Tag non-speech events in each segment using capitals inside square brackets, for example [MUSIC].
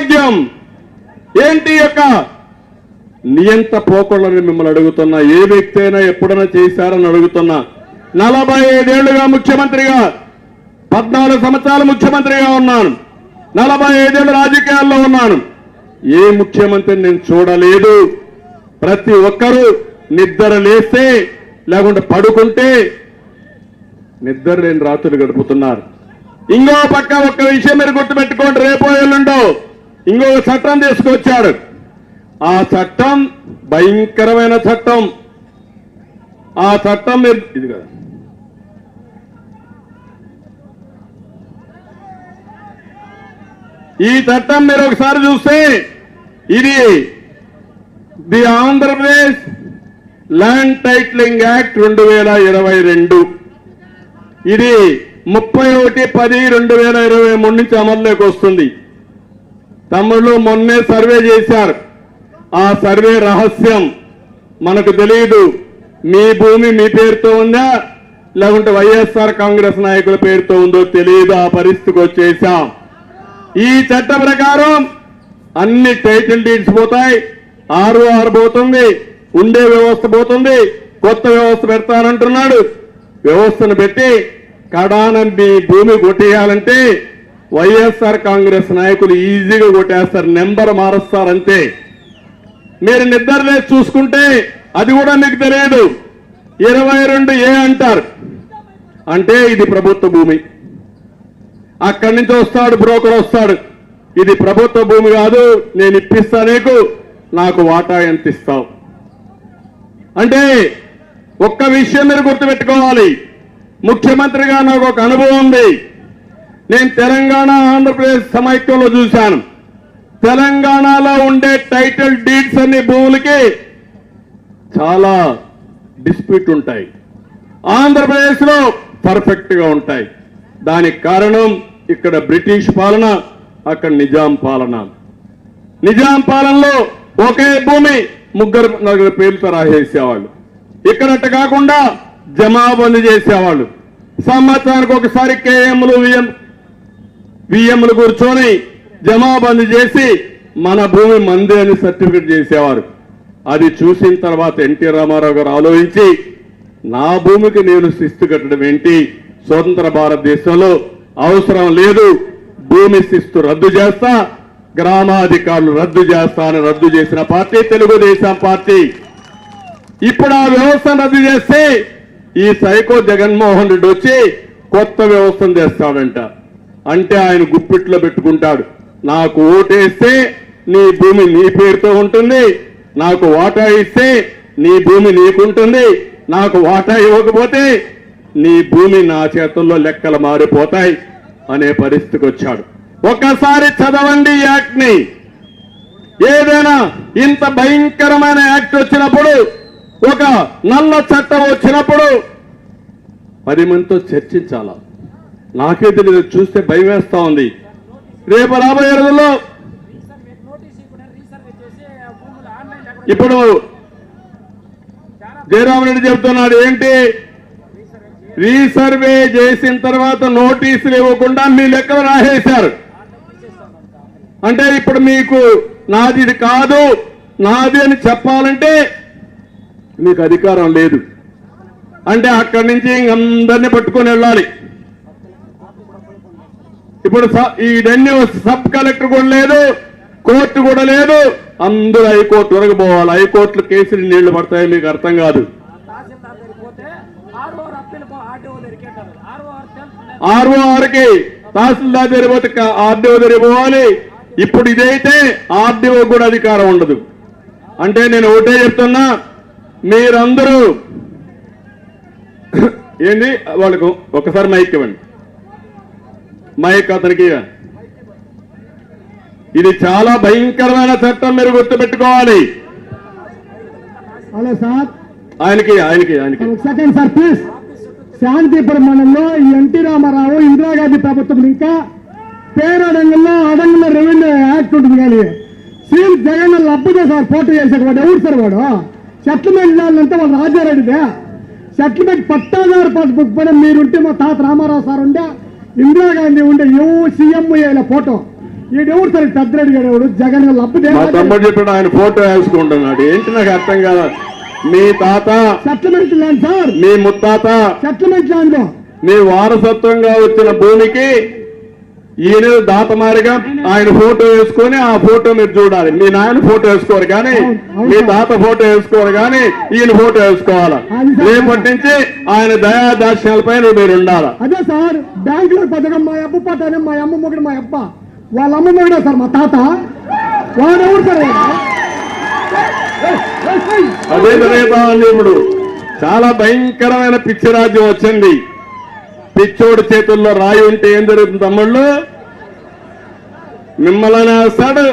దౌర్భాగ్యం ఏంటి యొక్క నియంత పోకళ్ళని మిమ్మల్ని అడుగుతున్నా ఏ వ్యక్తి అయినా ఎప్పుడైనా చేశారని అడుగుతున్నా. నలభై ఐదేళ్ళుగా ముఖ్యమంత్రిగా పద్నాలుగు సంవత్సరాలు ముఖ్యమంత్రిగా ఉన్నాను. నలభై ఐదేళ్ళు రాజకీయాల్లో ఉన్నాను. ఏ ముఖ్యమంత్రిని నేను చూడలేదు. ప్రతి ఒక్కరూ నిద్ర లేస్తే లేకుంటే పడుకుంటే నిద్ర లేని రాత్రులు గడుపుతున్నారు. ఇంకో పక్క ఒక్క విషయం మీరు గుర్తుపెట్టుకోండి రేపో ఎల్లుండో ఇంకొక చట్టం తీసుకొచ్చాడు. ఆ చట్టం భయంకరమైన చట్టం. ఆ చట్టం మీరు ఇది కదా. ఈ చట్టం మీరు ఒకసారి చూస్తే ఇది the Andhra Pradesh land titling act రెండు వేల ఇరవై రెండు. ఇది ముప్పై ఒకటి పది రెండు వేల ఇరవై మూడు నుంచి అమల్లోకి వస్తుంది. తమ్ముళ్ళు మొన్నే సర్వే చేశారు. ఆ సర్వే రహస్యం మనకు తెలియదు మీ భూమి మీ పేరుతో ఉందా? లేకుంటే వైఎస్ఆర్ కాంగ్రెస్ నాయకుల పేరుతో ఉందో తెలియదు ఆ పరిస్థితికి వచ్చేసాం. ఈ చట్ట ప్రకారం అన్ని టైటిల్ డీడ్స్ పోతాయి. ఆర్ఓఆర్ పోతుంది. ఉండే వ్యవస్థ పోతుంది. కొత్త వ్యవస్థ పెడతానంటున్నాడు. వ్యవస్థను పెట్టి కడాన మీ భూమి కొట్టేయాలంటే వైఎస్ఆర్ కాంగ్రెస్ నాయకులు ఈజీగా కొట్టేస్తారు నెంబర్ మారుస్తారంతే. మీరు నిద్ర చూసుకుంటే అది కూడా మీకు తెలియదు. ఇరవై రెండు ఏ అంటారు? అంటే ఇది ప్రభుత్వ భూమి. అక్కడి నుంచి వస్తాడు బ్రోకర్ వస్తాడు. ఇది ప్రభుత్వ భూమి కాదు నేను ఇప్పిస్తా నీకు నాకు వాటా ఎంత ఇస్తావు? అంటే ఒక్క విషయం మీరు గుర్తుపెట్టుకోవాలి. ముఖ్యమంత్రిగా నాకు ఒక అనుభవం ఉంది. నేను తెలంగాణ ఆంధ్రప్రదేశ్ సమైక్యంలో చూశాను. తెలంగాణలో ఉండే టైటిల్ డీడ్స్ అన్ని భూములకి చాలా డిస్ప్యూట్ ఉంటాయి. ఆంధ్రప్రదేశ్లో పర్ఫెక్ట్గా ఉంటాయి. దానికి కారణం ఇక్కడ బ్రిటిష్ పాలన అక్కడ నిజాం పాలన. నిజాం పాలనలో ఒకే భూమి ముగ్గురు నలుగురు పేర్లతో రాసేసేవాళ్ళు. ఇక్కడట్ట కాకుండా జమాబందీ చేసేవాళ్ళు సంవత్సరానికి ఒకసారి కేఎంలు విఎం బియ్యంలు కూర్చొని జమాబందీ చేసి మన భూమి మందే అని సర్టిఫికెట్ చేసేవారు. అది చూసిన తర్వాత ఎన్టీ రామారావు గారు ఆలోచించి నా భూమికి నేను శిస్తు కట్టడం ఏంటి? స్వతంత్ర భారతదేశంలో అవసరం లేదు భూమి శిస్తు రద్దు చేస్తా గ్రామాధికారులు రద్దు చేస్తా అని రద్దు చేసిన పార్టీ తెలుగుదేశం పార్టీ. ఇప్పుడు ఆ వ్యవస్థను రద్దు చేస్తే ఈ సైకో జగన్మోహన్ రెడ్డి వచ్చి కొత్త వ్యవస్థను తెస్తాడంట. అంటే ఆయన గుప్పిట్లో పెట్టుకుంటాడు. నాకు ఓటేస్తే నీ భూమి నీ పేరుతో ఉంటుంది. నాకు వాటా ఇస్తే నీ భూమి నీకుంటుంది. నాకు వాటా ఇవ్వకపోతే నీ భూమి నా చేతుల్లో లెక్కలు మారిపోతాయి అనే పరిస్థితికి వచ్చాడు. ఒక్కసారి చదవండి యాక్ట్ని. ఏదైనా ఇంత భయంకరమైన యాక్ట్ వచ్చినప్పుడు ఒక నల్ల చట్టం వచ్చినప్పుడు పది మందితో చర్చించాలా? నాకే తెలియదు చూస్తే భయం వేస్తా ఉంది. రేపు రాబోయే రోజుల్లో ఇప్పుడు జయరామరెడ్డి చెబుతున్నాడు ఏంటి? రీసర్వే చేసిన తర్వాత నోటీసులు ఇవ్వకుండా మీ లెక్కలు రాసేశారు. అంటే ఇప్పుడు మీకు నాది ఇది కాదు నాది అని చెప్పాలంటే మీకు అధికారం లేదు. అంటే అక్కడి నుంచి అందరినీ పట్టుకొని వెళ్ళాలి. ఇప్పుడు ఈ ఇవన్నీ సబ్ కలెక్టర్ కూడా లేదు కోర్టు కూడా లేదు. అందరూ హైకోర్టు వరకు పోవాలి. హైకోర్టులో కేసులు నీళ్ళు పడతాయి మీకు అర్థం కాదు. ఆర్ఓ ఆర్ఓఆర్కి తహసీల్దార్ దగ్గర పోతే ఆర్డీఓ దగ్గర పోవాలి. ఇప్పుడు ఇదైతే ఆర్డీఓ కూడా అధికారం ఉండదు. అంటే నేను ఒకటే చెప్తున్నా మీరందరూ [COUGHS] ఏంది వాళ్ళకు ఒకసారి మైక్ ఇవ్వండి. మైక్ అతనికి. ఇవ్వండి. ఇది చాలా భయంకరమైన చట్టం మీరు గుర్తుపెట్టుకోవాలి. Hello sir. ఆయనకి ఆయనకి ఆయనకి. Second sir please. శాంతిపురం మండలంలో ఈ ఎన్టీ రామారావు ఇందిరాగాంధీ ప్రభుత్వం ఇంకా పేరు అడంగంలో అడంగంలో రెవెన్యూ యాక్ట్ ఉంటుంది కానీ సీఎం జగన్ లబ్బుదే సార్ పోటీ చేసాక వాడు ఎవరు సార్ వాడు? సెటిల్మెంట్ ల్యాండ్ వాళ్ళు రాజారెడ్డిదే. సెటిల్మెంట్ పట్టాదారు పాస్బుక్ పైన మీరుంటే మా తాత రామారావు సార్ ఉండే. ఇందిరాగాంధీ ఉండే యూ సీఎం ఇలా ఫోటో? ఈడెవడు సార్ పెద్దరెడ్డి గారు ఎవడు జగన్ మా తమ్ముడు చెప్పాడు ఆయన ఫోటో వేసుకుంటున్నాడు. ఏంటి నాకు అర్థం కాదు? మీ తాత సెటిల్మెంట్ ల్యాండ్ సార్ మీ ముత్తాత సెటిల్మెంట్ ల్యాండ్ మీ వారసత్వంగా వచ్చిన భూమికి ఈయన దాతమారిగా ఆయన ఫోటో వేసుకొని ఆ ఫోటో మీరు చూడాలి. మీ నాయన ఫోటో వేసుకోరు కానీ మీ తాత ఫోటో వేసుకోరు కానీ ఈయన ఫోటో వేసుకోవాలి? రేపటి నుంచి ఆయన దయాదాక్ష్యాలపై మీరు ఉండాలి? అదే సార్ బ్యాంకులో పథకం మా అబ్బ పట్టానే మా అమ్మ మొగుడు మా అబ్బ. వాళ్ళ అమ్మ మొగుడే సార్ మా తాత? వాడెవడు సార్? అదే జరుగుతామని ఇప్పుడు చాలా భయంకరమైన పిచ్చి రాజ్యం వచ్చింది. పిచ్చోడి చేతుల్లో రాయి ఉంటే ఏం జరుగుతుంది తమ్ముళ్ళు? మిమ్మల్ని వేస్తాడు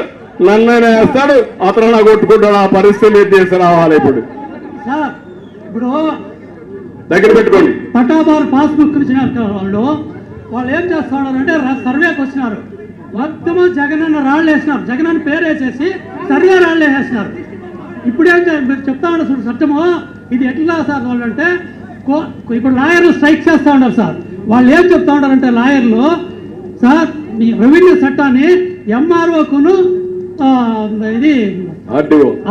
నన్నైనా వేస్తాడు అతను కొట్టుకుంటాడు ఆ పరిస్థితి తీసుకురావాలి ఇప్పుడు? సార్ ఇప్పుడు దగ్గర పెట్టుకోండి. పట్టాదారు పాస్బుక్ ఇచ్చినారు వాళ్ళు. వాళ్ళు ఏం చేస్తున్నారు అంటే సర్వేకి వచ్చినారు. మొత్తము జగన్ అన్న రాళ్ళు వేసినారు. జగన్ అన్న పేరు వేసేసి సర్వే రాళ్ళు వేసేసినారు. ఇప్పుడు ఏం మీరు చెప్తా ఉన్నారు సత్యము ఇది ఎట్లా సార్ వాళ్ళు అంటే ఇప్పుడు లాయర్లు స్ట్రైక్ చేస్తా ఉన్నారు సార్. వాళ్ళు ఏం చెప్తా ఉన్నారంటే లాయర్లు సార్ ఈ రెవెన్యూ చట్టాన్ని ఎంఆర్ఓకును ఇది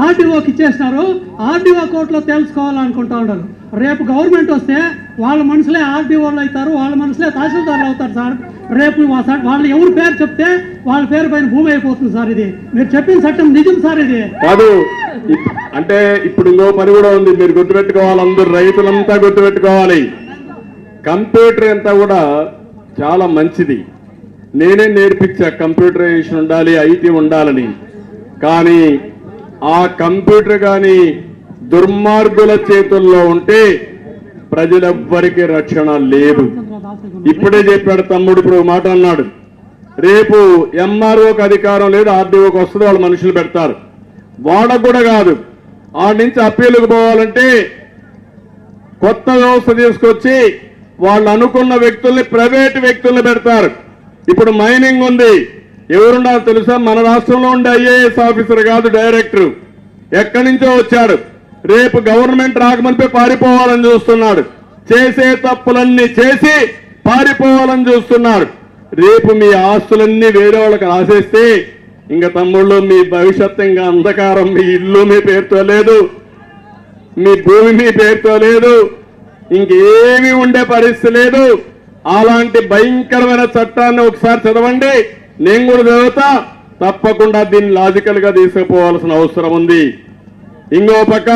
ఆర్డీఓకి ఇచ్చేసినారు. ఆర్డీఓ కోర్టులో తెలుసుకోవాలనుకుంటా ఉన్నారు. రేపు గవర్నమెంట్ వస్తే వాళ్ళ మనుషులే ఆర్డీఓలు అవుతారు వాళ్ళ మనుషులే తహసీల్దార్లు అవుతారు సార్. రేపు వాళ్ళు ఎవరు పేరు చెప్తే వాళ్ళ పేరు పైన భూమి అయిపోతుంది సార్ ఇది. మీరు చెప్పిన చట్టం నిజం సార్ ఇది. కాదు అంటే ఇప్పుడు ఇంకో పని కూడా ఉంది. మీరు గుర్తుపెట్టుకోవాలి అందరు రైతులంతా గుర్తుపెట్టుకోవాలి. కంప్యూటర్ అంతా కూడా చాలా మంచిది. నేనే నేర్పించా కంప్యూటరైజేషన్ ఉండాలి ఐటీ ఉండాలని. కానీ ఆ కంప్యూటర్ కానీ దుర్మార్గుల చేతుల్లో ఉంటే ప్రజలెవ్వరికి రక్షణ లేదు. ఇప్పుడే చెప్పాడు తమ్ముడు ఇప్పుడు మాట అన్నాడు. రేపు ఎంఆర్ఓకి అధికారం లేదు ఆర్డీఓకి వస్తుంది వాళ్ళు మనుషులు పెడతారు. వాడకు కూడా కాదు. ఆ నుంచి అప్పీలుకు పోవాలంటే కొత్త వ్యవస్థ తీసుకొచ్చి వాళ్ళు అనుకున్న వ్యక్తుల్ని ప్రైవేట్ వ్యక్తుల్ని పెడతారు. ఇప్పుడు మైనింగ్ ఉంది. ఎవరున్నారు తెలుసా? మన రాష్ట్రంలో ఉండే ఐఏఎస్ ఆఫీసర్ కాదు డైరెక్టర్. ఎక్కడి నుంచో వచ్చాడు. రేపు గవర్నమెంట్ రాకమనిపై పారిపోవాలని చూస్తున్నాడు. చేసే తప్పులన్నీ చేసి పారిపోవాలని చూస్తున్నాడు. రేపు మీ ఆస్తులన్నీ వేరే వాళ్ళకి రాసేస్తే ఇంకా తమ్ముళ్ళు మీ భవిష్యత్తు ఇంకా అంధకారం. మీ ఇల్లు మీ పేరుతో లేదు. మీ భూమి మీ పేరుతో లేదు. ఇంకేమీ ఉండే పరిస్థితి లేదు. అలాంటి భయంకరమైన చట్టాన్ని ఒకసారి చదవండి. నేను కూడా చదువుతా. తప్పకుండా దీన్ని లాజికల్గా తీసుకుపోవాల్సిన అవసరం ఉంది. ఇంకో పక్క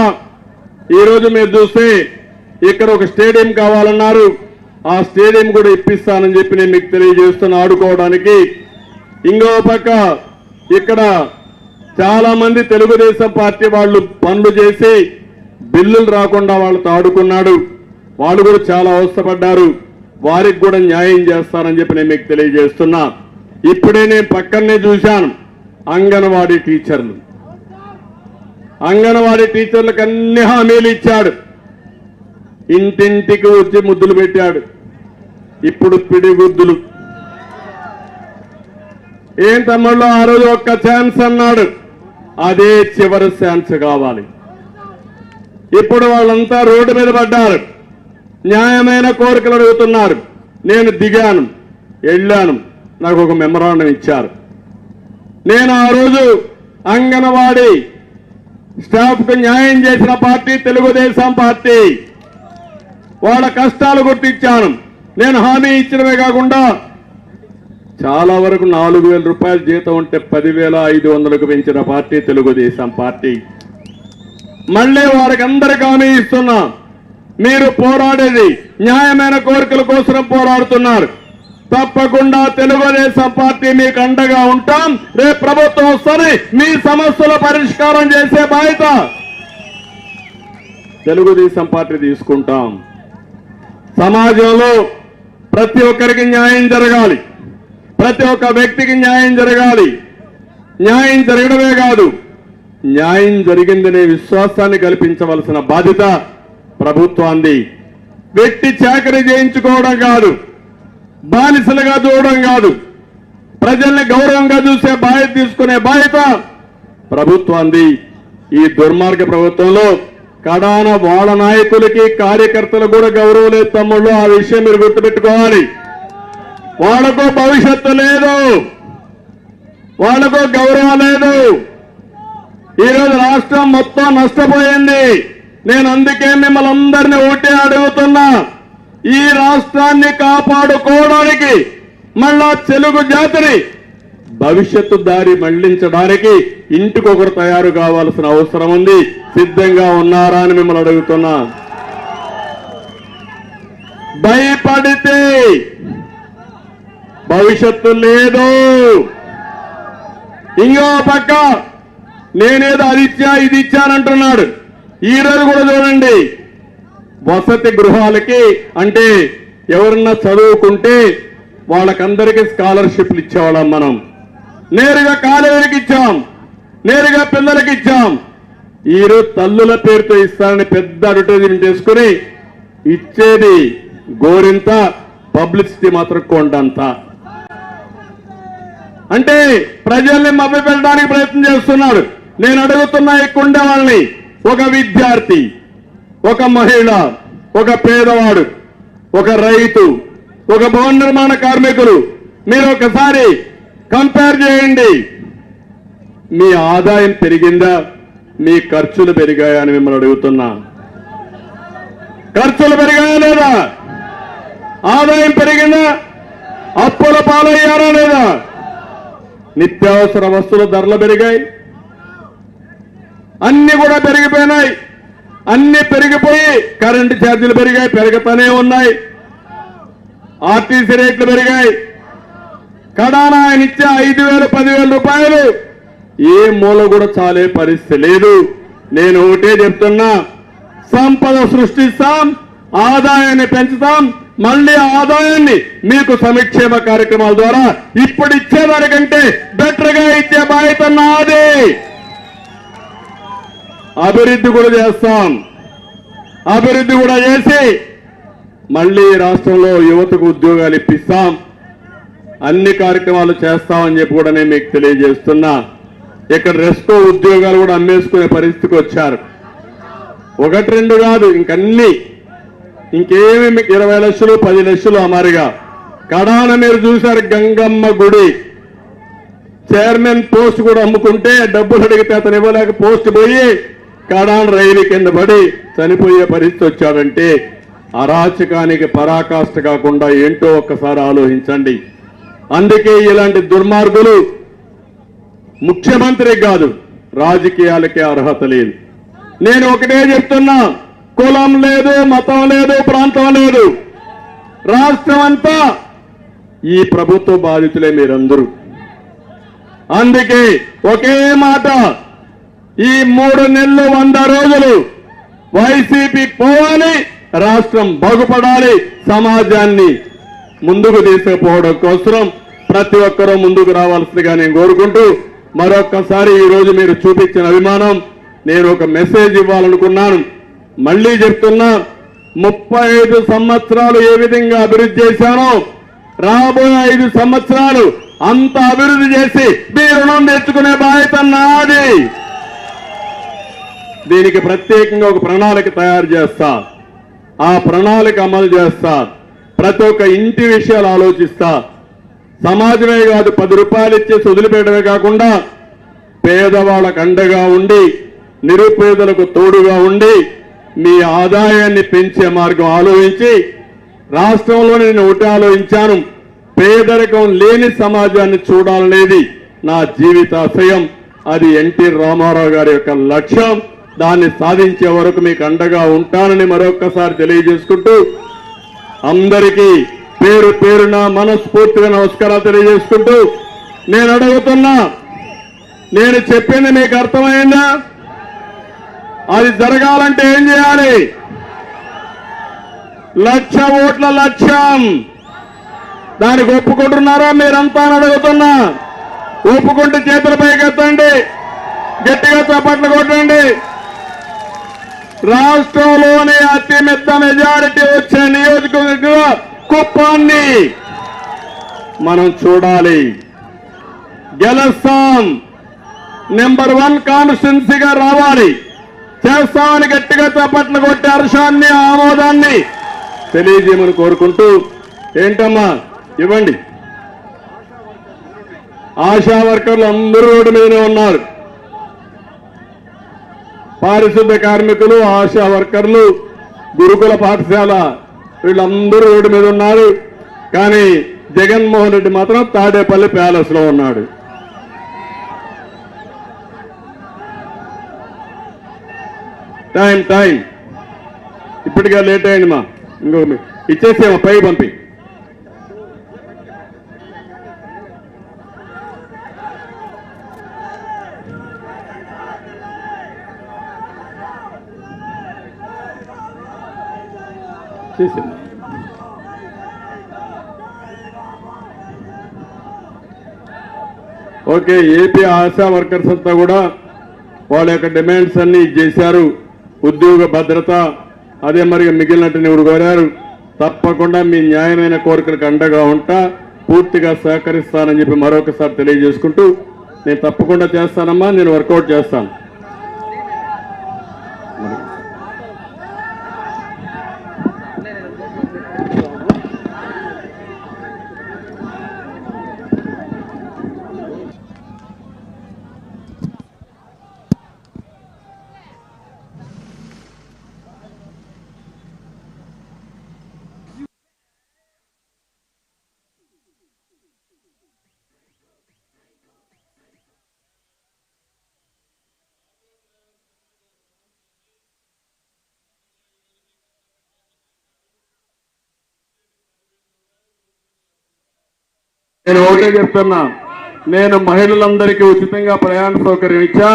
ఈరోజు మీరు చూస్తే ఇక్కడ ఒక స్టేడియం కావాలన్నారు. ఆ స్టేడియం కూడా ఇప్పిస్తానని చెప్పి నేను మీకు తెలియజేస్తున్నా ఆడుకోవడానికి. ఇంకో పక్క ఇక్కడ చాలా మంది తెలుగుదేశం పార్టీ వాళ్ళు పనులు చేసి బిల్లులు రాకుండా వాళ్ళతో ఆడుకున్నాడు. వాళ్ళు కూడా చాలా అవస్థపడ్డారు. వారికి కూడా న్యాయం చేస్తారని చెప్పి నేను మీకు తెలియజేస్తున్నా. ఇప్పుడే నేను పక్కనే చూశాను అంగన్వాడీ టీచర్లు. అంగన్వాడీ టీచర్లకు అన్ని హామీలు ఇచ్చాడు. ఇంటింటికి వచ్చి ముద్దులు పెట్టాడు. ఇప్పుడు పిడిగుద్దులు. ఏం తమ్ముళ్ళు ఆ రోజు ఒక్క ఛాన్స్ అన్నాడు. అదే చివరి ఛాన్స్ కావాలి. ఇప్పుడు వాళ్ళంతా రోడ్డు మీద పడ్డారు. న్యాయమైన కోరికలు అడుగుతున్నారు. నేను దిగాను వెళ్ళాను. నాకు ఒక మెమరాండం ఇచ్చారు. నేను ఆ రోజు అంగన్వాడీ స్టాఫ్కు న్యాయం చేసిన పార్టీ తెలుగుదేశం పార్టీ. వాళ్ళ కష్టాలు గుర్తించాను. నేను హామీ ఇచ్చినవే కాకుండా చాలా వరకు నాలుగు వేల రూపాయల జీతం ఉంటే పదివేల ఐదు వందలకు పెంచిన పార్టీ తెలుగుదేశం పార్టీ. మళ్ళీ వారికి అందరికీ హామీ ఇస్తున్నా. మీరు పోరాడేది న్యాయమైన కోరికల కోసం పోరాడుతున్నారు. తప్పకుండా తెలుగుదేశం పార్టీ మీకు అండగా ఉంటాం. రేపు ప్రభుత్వం వస్తుంది మీ సమస్యల పరిష్కారం చేసే బాధ్యత. తెలుగుదేశం పార్టీ తీసుకుంటాం. సమాజంలో ప్రతి ఒక్కరికి న్యాయం జరగాలి. ప్రతి ఒక్క వ్యక్తికి న్యాయం జరగాలి. న్యాయం జరగడమే కాదు న్యాయం జరిగిందనే విశ్వాసాన్ని కల్పించవలసిన బాధ్యత ప్రభుత్వాన్ని వ్యక్తి చాకరీ చేయించుకోవడం కాదు బానిసలుగా చూడడం కాదు ప్రజల్ని గౌరవంగా చూసే బాధ్యత తీసుకునే బాధ్యత ప్రభుత్వాన్ని ఈ దుర్మార్గ ప్రభుత్వంలో కడాన వాళ్ళ నాయకులకి కార్యకర్తలు కూడా గౌరవం లేదు తమ్ముళ్ళు ఆ విషయం మీరు గుర్తుపెట్టుకోవాలి. వాళ్ళకు భవిష్యత్తు లేదు వాళ్ళకు గౌరవం లేదు. ఈరోజు రాష్ట్రం మొత్తం నష్టపోయింది. నేను అందుకే మిమ్మల్ని అందరినీ ఒకటే అడుగుతున్నా. ఈ రాష్ట్రాన్ని కాపాడుకోవడానికి మళ్ళా తెలుగు జాతిని భవిష్యత్తు దారి మళ్ళించడానికి ఇంటికొకరు తయారు కావాల్సిన అవసరం ఉంది. సిద్ధంగా ఉన్నారా అని మిమ్మల్ని అడుగుతున్నా. భయపడితే భవిష్యత్తు లేదు. ఇంకో పక్క నేనేదో అది ఇచ్చా ఇది ఇచ్చానంటున్నాడు ఈ రోజు కూడా చూడండి. వసతి గృహాలకి అంటే ఎవరన్నా చదువుకుంటే వాళ్ళకందరికీ స్కాలర్షిప్లు ఇచ్చేవాళ్ళం మనం. నేరుగా కాలేజీకి ఇచ్చాం. నేరుగా పిల్లలకి ఇచ్చాం. ఈరోజు తల్లుల పేరుతో ఇస్తారని పెద్ద అడ్వర్టైజ్మెంట్ చేసుకుని ఇచ్చేది గోరింత పబ్లిసిటీ మాత్రం కొండంత. అంటే ప్రజల్ని మభ్యపెట్టడానికి ప్రయత్నం చేస్తున్నాడు. నేను అడుగుతున్నా ఈ ఉండే వాళ్ళని ఒక విద్యార్థి ఒక మహిళ ఒక పేదవాడు ఒక రైతు ఒక భవన నిర్మాణ కార్మికులు మీరు ఒకసారి కంపేర్ చేయండి. మీ ఆదాయం పెరిగిందా? మీ ఖర్చులు పెరిగాయా అని మిమ్మల్ని అడుగుతున్నా. ఖర్చులు పెరిగాయా లేదా? ఆదాయం పెరిగిందా? అప్పుల పాలయ్యారా లేదా? నిత్యావసర వస్తువుల ధరలు పెరిగాయి. అన్ని కూడా పెరిగిపోయినాయి. అన్ని పెరిగిపోయి కరెంటు ఛార్జీలు పెరిగాయి పెరుగుతూనే ఉన్నాయి. ఆర్టీసీ రేట్లు పెరిగాయి. కడాన ఆయన ఇచ్చే ఐదు వేలు పదివేల రూపాయలు. ఏ మూల కూడా చాలే పరిస్థితి లేదు. నేను ఒకటే చెప్తున్నా సంపద సృష్టిస్తాం ఆదాయాన్ని పెంచుతాం మళ్ళీ ఆదాయాన్ని మీకు సంక్షేమ కార్యక్రమాల ద్వారా ఇప్పుడు ఇచ్చేదానికంటే బెటర్గా ఇచ్చే బాధ్యత నాదే. అభివృద్ధి కూడా చేస్తాం. అభివృద్ధి కూడా చేసి మళ్ళీ రాష్ట్రంలో యువతకు ఉద్యోగాలు ఇప్పిస్తాం. అన్ని కార్యక్రమాలు చేస్తామని చెప్పి కూడా నేను మీకు తెలియజేస్తున్నా. ఇక్కడ రెస్కో ఉద్యోగాలు కూడా అమ్మేసుకునే పరిస్థితికి వచ్చారు. ఒకటి రెండు కాదు ఇంకన్నీ. ఇంకేమి మీకు ఇరవై లక్షలు పది లక్షలు అమారిగా. కడాన మీరు చూశారు గంగమ్మ గుడి. చైర్మన్ పోస్ట్ కూడా అమ్ముకుంటే డబ్బులు అడిగితే అతను ఇవ్వలేక పోస్ట్ పోయి కడాన్ రైలు కింద పడి చనిపోయే పరిస్థితి వచ్చాడంటే అరాచకానికి పరాకాష్ట కాకుండా ఏంటో ఒక్కసారి ఆలోచించండి. అందుకే ఇలాంటి దుర్మార్గులు ముఖ్యమంత్రి కాదు రాజకీయాలకే అర్హత లేదు. నేను ఒకటే చెప్తున్నా కులం లేదు మతం లేదు ప్రాంతం లేదు. రాష్ట్రం అంతా ఈ ప్రభుత్వ బాధితులే మీరందరూ. అందుకే ఒకే మాట ఈ మూడు నెలలు వంద రోజులు వైసీపీ పోవాలి రాష్ట్రం బాగుపడాలి సమాజాన్ని ముందుకు తీసుకుపోవడం కోసం ప్రతి ఒక్కరూ ముందుకు రావాల్సిందిగా నేను కోరుకుంటూ మరొక్కసారి ఈ రోజు మీరు చూపించిన అభిమానం నేను ఒక మెసేజ్ ఇవ్వాలనుకున్నాను. మళ్ళీ చెప్తున్నా ముప్పై ఐదు సంవత్సరాలు ఏ విధంగా అభివృద్ధి చేశానో రాబోయే ఐదు సంవత్సరాలు అంత అభివృద్ధి చేసి మీ రుణం తెచ్చుకునే బాధ్యత నాది. దీనికి ప్రత్యేకంగా ఒక ప్రణాళిక తయారు చేస్తా. ఆ ప్రణాళిక అమలు చేస్తా. ప్రతి ఒక్క ఇంటి విషయాలు ఆలోచిస్తా. సమాజమే కాదు పది రూపాయలు ఇచ్చేసి వదిలిపెట్టడమే కాకుండా పేదవాళ్ళకు అండగా ఉండి నిరుపేదలకు తోడుగా ఉండి మీ ఆదాయాన్ని పెంచే మార్గం ఆలోచించి రాష్ట్రంలో నేను ఒకటి ఆలోచించాను. పేదరికం లేని సమాజాన్ని చూడాలనేది నా జీవితాశయం. అది ఎన్టీ రామారావు గారి యొక్క లక్ష్యం. దాన్ని సాధించే వరకు మీకు అండగా ఉంటానని మరొక్కసారి తెలియజేసుకుంటూ అందరికీ పేరు పేరున మనస్ఫూర్తిగా నమస్కారాలు తెలియజేసుకుంటూ నేను అడుగుతున్నా నేను చెప్పింది మీకు అర్థమైందా? అది జరగాలంటే ఏం చేయాలి? లక్ష ఓట్ల లక్ష్యం. దానికి ఒప్పుకుంటున్నారా మీరంతా అని అడుగుతున్నా. ఒప్పుకుంటే చేతులపై పైకెత్తండి గట్టిగా చప్పట్లు కొట్టండి. రాష్ట్రంలోనే అతిపెద్ద మెజారిటీ వచ్చే నియోజకవర్గ కుప్పాన్ని మనం చూడాలి. గెలుస్తాం. నెంబర్ వన్ కాన్స్టిట్యున్సీగా రావాలి. చేస్తామని గట్టిగా చప్పట్లు కొట్టే హర్షాన్ని ఆమోదాన్ని తెలియజేయమని కోరుకుంటూ ఏంటమ్మా? ఇవ్వండి. ఆశా వర్కర్లు అందరూ రోడ్డు మీదనే ఉన్నారు. పారిశుద్ధ కార్మికులు ఆశా వర్కర్లు గురుకుల పాఠశాల వీళ్ళందరూ రోడ్డు మీద ఉన్నారు. కానీ జగన్మోహన్ రెడ్డి మాత్రం తాడేపల్లి ప్యాలెస్లో ఉన్నాడు. Time time. ఇప్పటికే లేట్ అయింది మా. ఇంకో ఇచ్చేసేమా పై పంపి. చేసింది ఓకే ఏపీ ఆశా వర్కర్స్ అంతా కూడా వాళ్ళ యొక్క డిమాండ్స్ అన్ని చేశారు. ఉద్యోగ భద్రత అదే మరి మిగిలినట్టు ఇప్పుడు కోరారు? తప్పకుండా మీ న్యాయమైన కోరికలకు అండగా ఉంటా పూర్తిగా సహకరిస్తానని చెప్పి మరొకసారి తెలియజేసుకుంటూ నేను తప్పకుండా చేస్తానమ్మా నేను వర్కౌట్ చేస్తాను. నేను ఒకటే చెప్తున్నా. నేను మహిళలందరికీ ఉచితంగా ప్రయాణ సౌకర్యం ఇచ్చా.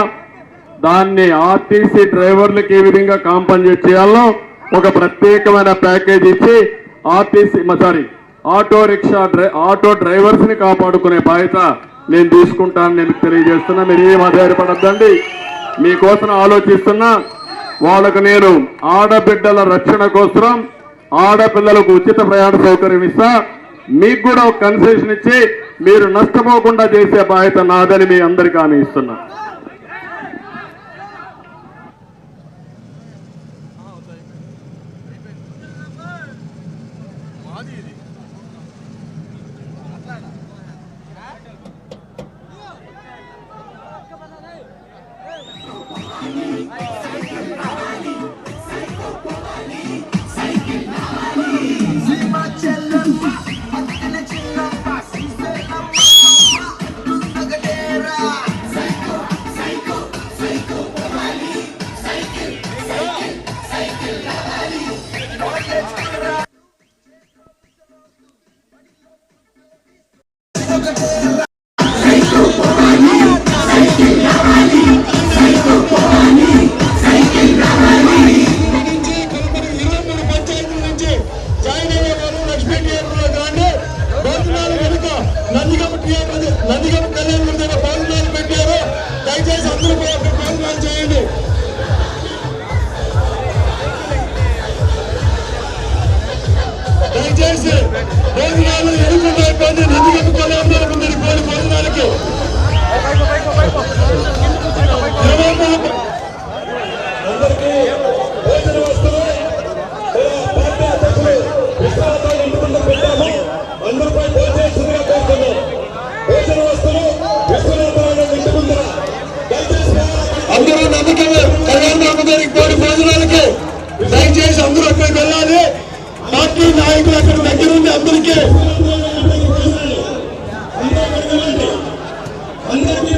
దాన్ని ఆర్టీసీ డ్రైవర్లకు ఏ విధంగా కాంపన్సేట్ చేయాలో ఒక ప్రత్యేకమైన ప్యాకేజ్ ఇచ్చి RTC sorry auto rickshaw dry auto డ్రైవర్స్ని కాపాడుకునే బాధ్యత నేను తీసుకుంటానని నేను తెలియజేస్తున్నా. మీరు ఏం ఆధారపడద్దండి. మీకోసం ఆలోచిస్తున్నా. వాళ్ళకు నేను ఆడబిడ్డల రక్షణ కోసం ఆడపిల్లలకు ఉచిత ప్రయాణ సౌకర్యం ఇస్తా. మీకు కూడా ఒక కన్సెషన్ ఇచ్చి మీరు నష్టపోకుండా చేసే బాధ్యత నాదని మీ అందరికీ హామీ ఇస్తున్నాను నందిగమ థియేటర్ నందిగమ కళ్యాణ దగ్గర భోజనాలు పెట్టారు దయచేసి అందరూ భోజనాలు చేయండి. దయచేసి భోజనాలు దగ్గర భోజనాలకి ఎన్నికలు కళ్యాణ రామ గారికి కోడి భోజనాలకి దయచేసి అందరూ అక్కడికి వెళ్ళాలి. పార్టీ నాయకులు అక్కడ దగ్గర ఉంది అందరికీ అందరికీ